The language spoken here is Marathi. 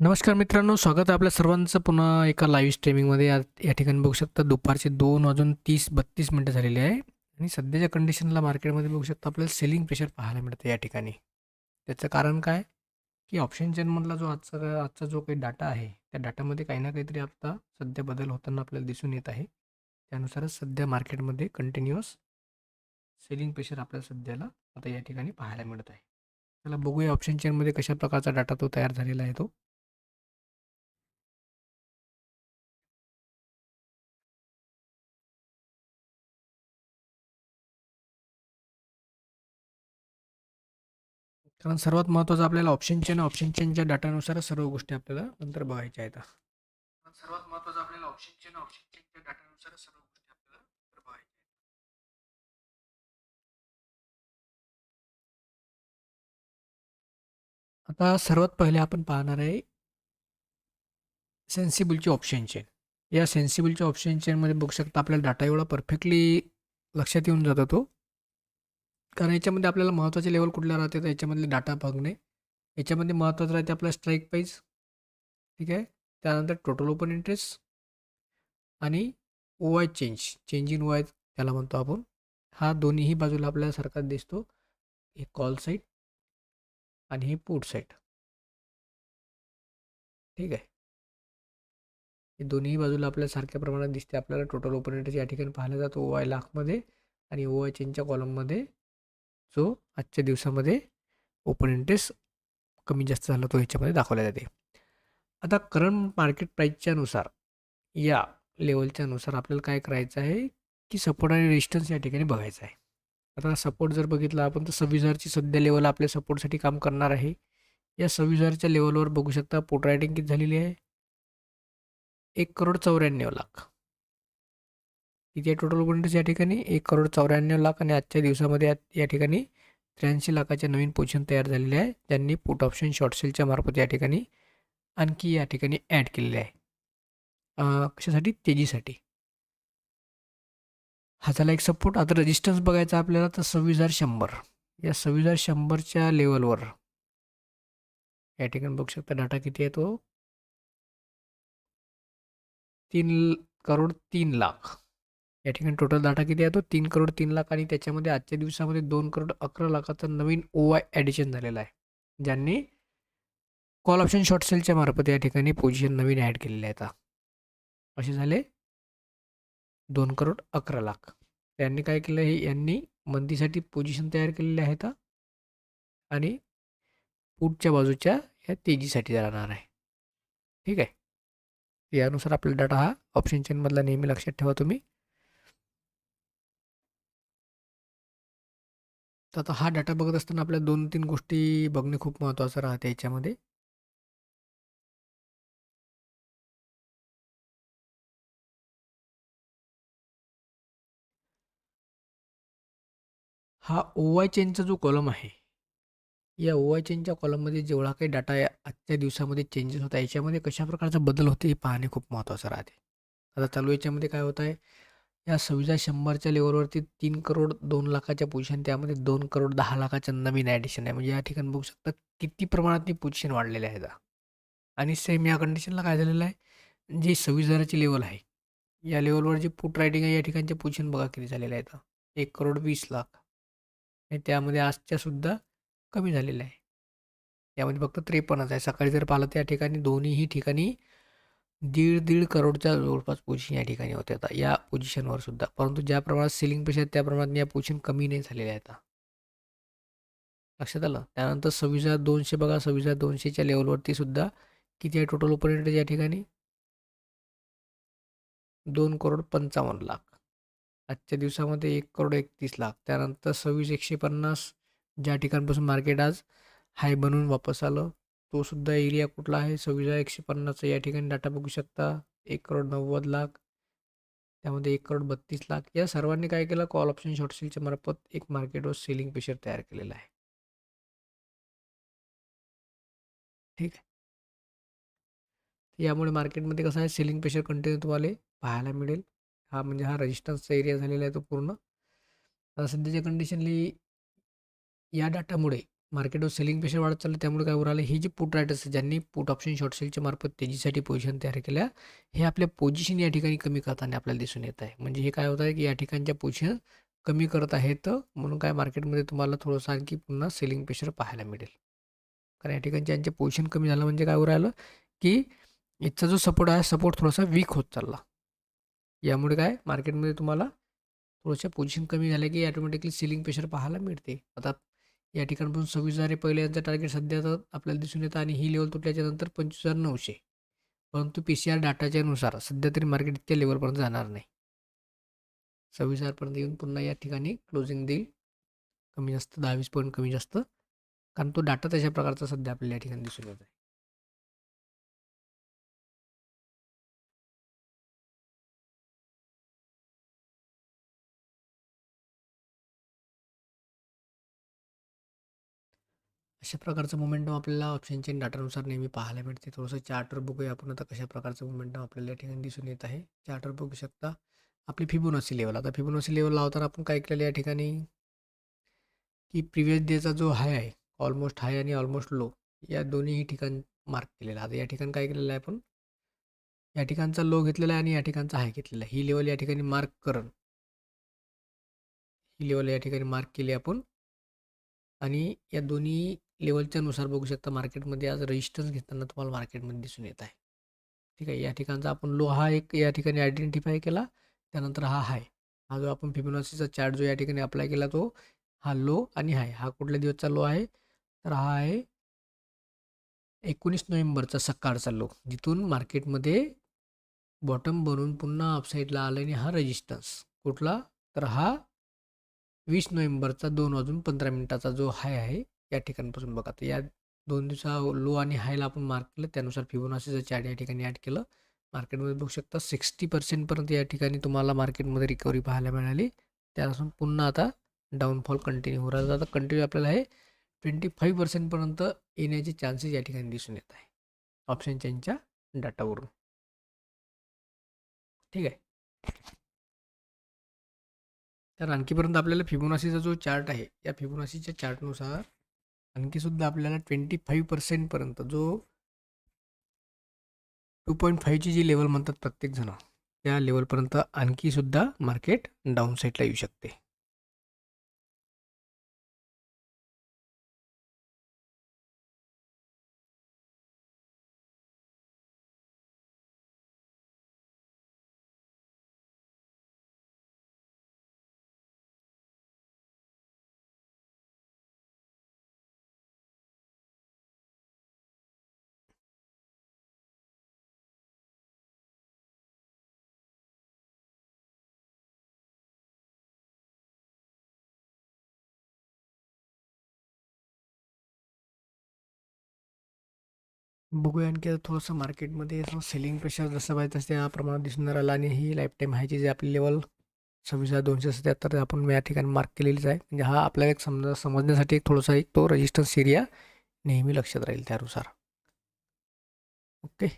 नमस्कार मित्रांनो, स्वागत आहे आपल्या सर्वांचं पुन्हा एका लाईव्ह स्ट्रीमिंगमध्ये. या या ठिकाणी बघू शकता दुपारचे दोन वाजून तीस बत्तीस मिनटं झालेली आहे आणि सध्याच्या कंडिशनला मार्केटमध्ये बघू शकता आपल्याला सेलिंग प्रेशर पाहायला मिळतं या ठिकाणी. त्याचं कारण काय? की ऑप्शन चेनमधला जो आजचा आजचा जो काही डाटा आहे, त्या डाटामध्ये काही ना काहीतरी आता सध्या बदल होताना आपल्याला दिसून येत आहे. त्यानुसारच सध्या मार्केटमध्ये कंटिन्युअस सेलिंग प्रेशर आपल्याला सध्याला आता या ठिकाणी पाहायला मिळत आहे. त्याला बघूया ऑप्शन चेनमध्ये कशा प्रकारचा डाटा तो तयार झालेला आहे तो. कारण सर्वात महत्त्वाचं आपल्याला ऑप्शन चेन ऑप्शन चेनच्या डाटानुसार सर्व गोष्टी आपल्याला नंतर बघायच्या आहेत. सर्वात महत्त्वाचं आपल्याला ऑप्शन चेन ऑप्शन चेनच्या डाटानुसार सर्व गोष्टी आपल्याला नंतर बघायच्या आहेत. आता सर्वात पहिले आपण पाहणार आहे सेन्सिबलची ऑप्शन चेन. या सेन्सिबलच्या ऑप्शन चेनमध्ये बघू शकता आपल्याला डाटा एवढा परफेक्टली लक्षात येऊन जातो तो. कारण याच्यामध्ये आपल्याला महत्त्वाचे लेवल कुठल्या राहते तर याच्यामधले डाटा बघणे. याच्यामध्ये महत्त्वाचं राहते आपला स्ट्राईक प्राईज ठीक आहे. त्यानंतर टोटल ओपन इंटरेस्ट आणि OI change, change in OI त्याला म्हणतो आपण. हा दोन्हीही बाजूला आपल्याला सारखाच दिसतो. हे कॉल साईट आणि हे पुट साईट ठीक आहे. हे दोन्ही बाजूला आपल्याला सारख्या प्रमाणात दिसते. आपल्याला टोटल ओपन इंटरेस्ट या ठिकाणी पाहिला जातो ओ-आय लाखमध्ये आणि ओ-आय चेंजच्या कॉलममध्ये जो आजच्या दिवसामध्ये ओपन इंटरेस्ट कमी जास्त झाला तो ह्याच्यामध्ये दाखवला जाते. आता करंट मार्केट प्राईसच्या नुसार या लेवलच्यानुसार आपल्याला काय करायचं आहे, की सपोर्ट आणि रेजिस्टन्स या ठिकाणी बघायचा आहे. आता सपोर्ट जर बघितला आपण तर 26,000ची सध्या लेवल आपल्या सपोर्टसाठी काम करणार आहे. या सव्वीझारच्या लेवलवर बघू शकता पोट रायटिंग किती झालेली आहे? एक करोड चौऱ्याण्णव लाख आहे टोटल ओपन या ठिकाणी? 1,94,00,000 आणि आजच्या दिवसामध्ये या ठिकाणी त्र्याऐंशी लाखाच्या नवीन पोझिशन तयार झालेल्या आहे. ज्यांनी पुट ऑप्शन शॉर्ट सेलच्या मार्फत या ठिकाणी आणखी या ठिकाणी ॲड केलेले आहे. कशासाठी? तेजीसाठी. हा झाला एक सपोर्ट. आता रेजिस्टन्स बघायचा आपल्याला तर 26,100 या सव्वीस हजार शंभरच्या लेवलवर या ठिकाणी बघू शकता डाटा किती आहे तो 3,03,00,000 या ठिकाणी टोटल डाटा किती आहे तो तीन करोड तीन लाख आणि त्याच्यामध्ये आजच्या दिवसामध्ये 2,11,00,000चा नवीन ओ-आय ॲडिशन झालेला आहे. ज्यांनी कॉल ऑप्शन शॉर्ट सेलच्या मार्फत या ठिकाणी पोझिशन नवीन ॲड केलेले आहेत. असे झाले दोन करोड अकरा लाख त्यांनी काय केलं हे यांनी मंदीसाठी पोझिशन तयार केलेले आहेत आणि पुढच्या बाजूच्या ह्या तेजीसाठी राहणार आहे. ठीक आहे. यानुसार आपला डाटा हा ऑप्शन चेनमधला नेहमी लक्षात ठेवा तुम्ही. तर आता हा डाटा बघत असताना आपल्या दोन तीन गोष्टी बघणे खूप महत्त्वाचं राहते याच्यामध्ये. हा ओ-आय चेनचा जो कॉलम आहे. या ओ-आय चेनच्या कॉलममध्ये जेवढा काही डाटा या आजच्या दिवसामध्ये चेंजेस होता याच्यामध्ये कशा प्रकारचा बदल होते हे पाहणे खूप महत्त्वाचं राहते. आता चालू याच्यामध्ये काय होत आहे, या सव्वीस शंभरच्या लेवलवरती तीन करोड दोन लाखाच्या पोझिशन त्यामध्ये 2,10,00,000च्या नवीन ॲडिशन आहे. म्हणजे या ठिकाणी बघू शकता किती प्रमाणात ती पोझिशन वाढलेल्या आहेत. आणि सेम या कंडिशनला काय झालेलं आहे, जी 26,000ची लेव्हल आहे, या लेवलवर जे पुट रायटिंग आहे या ठिकाणचे पोझिशन बघा किती करोड आहेत. 1,20,00,000 आणि त्यामध्ये आजच्या सुद्धा कमी झालेलं आहे. यामध्ये फक्त 53च आहे. सकाळी जर पाहिलं तर या ठिकाणी दोन्हीही ठिकाणी दीड-दीड करोडच्या जवळपास पोझिशन या ठिकाणी होत्या आता या पोझिशनवर सुद्धा. परंतु ज्या प्रमाणात सेलिंग आहेत त्या प्रमाणात या पोझिशन कमी नाही झालेल्या आहेत. लक्षात आलं? त्यानंतर 26,200 बघा सव्वीस हजार दोनशेच्या लेवलवरती सुद्धा किती आहे टोटल ओपन इंटरेस्ट या ठिकाणी? 2,55,00,000 आजच्या दिवसामध्ये एक करोड एकतीस लाख त्यानंतर 26,150 ज्या ठिकाणपासून मार्केट आज हाय बनवून वापस आलं, तो सुद्धा एरिया कुठला आहे 26,150चा या ठिकाणी डाटा बघू शकता एक करोड नव्वद लाख त्यामध्ये एक करोड बत्तीस लाख या सर्वांनी काय केलं कॉल ऑप्शन शॉर्ट सेलच्या मार्फत एक मार्केटवर सेलिंग प्रेशर तयार केलेला आहे. ठीक आहे. यामुळे मार्केटमध्ये कसं आहे सेलिंग प्रेशर कंटिन्यू तुम्हाला पाहायला मिळेल. हा म्हणजे हा रजिस्टन्सचा एरिया झालेला आहे तो पूर्ण. आता सध्याच्या कंडिशनली या डाटामुळे मार्केटवर सेलिंग प्रेशर वाढत चाललं त्यामुळे काय उरालं हे जे पुट रायटर्स ज्यांनी पुट ऑप्शन शॉर्ट सेलच्या मार्फत तेजीसाठी पोझिशन तयार केल्या हे आपल्या पोझिशन या ठिकाणी कमी करताना आपल्याला दिसून येत आहे. म्हणजे हे काय होत आहे की या ठिकाणच्या पोझिशन कमी करत आहेत म्हणून काय मार्केटमध्ये तुम्हाला थोडंसं आणखी पुन्हा सेलिंग प्रेशर पाहायला मिळेल. कारण या ठिकाणचे यांचे पोझिशन कमी झालं म्हणजे काय राहिलं की इथचा जो सपोर्ट आहे सपोर्ट थोडासा वीक होत चालला. यामुळे काय मार्केटमध्ये तुम्हाला थोडंसं पोझिशन कमी झालं की ॲटोमॅटिकली सेलिंग प्रेशर पाहायला मिळते. आता या ठिकाणपासून सव्वीस हजार हे पहिले यांचं टार्गेट सध्या तर आपल्याला दिसून येतं आणि ही लेवल तुटल्याच्यानंतर पंचवीस हजार नऊशे. परंतु पी सी आर डाटाच्या नुसार सध्या तरी मार्केट इतक्या लेवलपर्यंत जाणार नाही. सव्वीस हजारपर्यंत येऊन पुन्हा या ठिकाणी क्लोजिंग देईल. कमी जास्त दहावीस पॉईंट कमी जास्त. कारण तो डाटा तशा प्रकारचा सध्या आपल्याला या ठिकाणी दिसून येत आहे अशा प्रकारचं मोमेंटम आपल्याला ऑप्शन चेन डाटानुसार नेहमी पाहायला मिळते. थोडंसं चार्टवर बघूया आपण आता कशा प्रकारचं मोमेंटम आपल्याला या ठिकाणी दिसून येत आहे. चार्टवर बघू शकता. आपली फिबोनॉसी लेवल आता फिबोनॉसी लेवल लावताना आपण काय केलेलं या ठिकाणी? की प्रिव्हियस डेचा जो हाय आहे ऑलमोस्ट हाय आणि ऑलमोस्ट लो या दोन्हीही ठिकाण मार्क केलेला. आता या ठिकाणी काय केलेलं आहे आपण? या ठिकाणचा लो घेतलेला आहे आणि या ठिकाणचा हाय घेतलेला आहे. ही लेवल या ठिकाणी मार्क करण. ही लेवल या ठिकाणी मार्क केली आपण. आणि या दोन्ही लेवलच्या नुसार बघू शकता मार्केटमध्ये आज रेजिस्टन्स घेताना तुम्हाला मार्केटमध्ये दिसून येत आहे. ठीक आहे या ठिकाणचा आपण लो हा एक या ठिकाणी आयडेंटिफाय केला त्यानंतर हा हाय हा जो आपण फिबोनासीचा चार्ट जो या ठिकाणी अप्लाय केला तो हा लो आणि हाय हा कुठल्या दिवसचा लो आहे? तर हा आहे एकोणीस नोव्हेंबरचा सकाळचा लो जिथून मार्केटमध्ये बॉटम बनवून पुन्हा अपसाईडला आला आणि हा रजिस्टन्स कुठला? तर हा वीस नोव्हेंबरचा दोन वाजून पंधरा मिनिटाचा जो हाय आहे या ठिकाणपासून बघा. तर या दोन दिवसा लो आणि हायला आपण मार्क केलं. त्यानुसार फिबोनासीचं चार्ट या ठिकाणी ॲड केलं मार्केटमध्ये बघू शकता सिक्स्टी पर्सेंटपर्यंत या ठिकाणी तुम्हाला मार्केटमध्ये रिकव्हरी पाहायला मिळाली. त्यापासून पुन्हा आता डाऊनफॉल कंटिन्यू हो राहिला आता कंटिन्यू आपल्याला हे ट्वेंटी फाईव्ह पर्सेंटपर्यंत येण्याचे चान्सेस या ठिकाणी दिसून येत आहे. ऑप्शन चेनच्या डाटावरून ठीक आहे. तर आणखीपर्यंत आपल्याला फिबोनासीचा जो चार्ट आहे या फिबोनासीच्या चार्टनुसार आणखीसुद्धा आपल्याला ट्वेंटी फाईव्ह पर्सेंटपर्यंत जो टू पॉईंट फाईव्हची जी लेवल म्हणतात प्रत्येकजण त्या लेवलपर्यंत आणखीसुद्धा मार्केट डाऊन साईडला येऊ शकते. बघूया आणखी आता थोडंसं मार्केटमध्ये सेलिंग प्रेशर जसं पाहिजे तसं त्या प्रमाणात दिसून राहिलं आणि ही लाईफ टाईम हायची जे आपली लेवल सव्वीस हजार दोनशे सत्याहत्तर आपण या ठिकाणी मार्क केलेलीच आहे. म्हणजे हा आपल्याला एक समजा समजण्यासाठी एक थोडासा एक तो रजिस्टन्स एरिया नेहमी लक्षात राहील त्यानुसार. ओके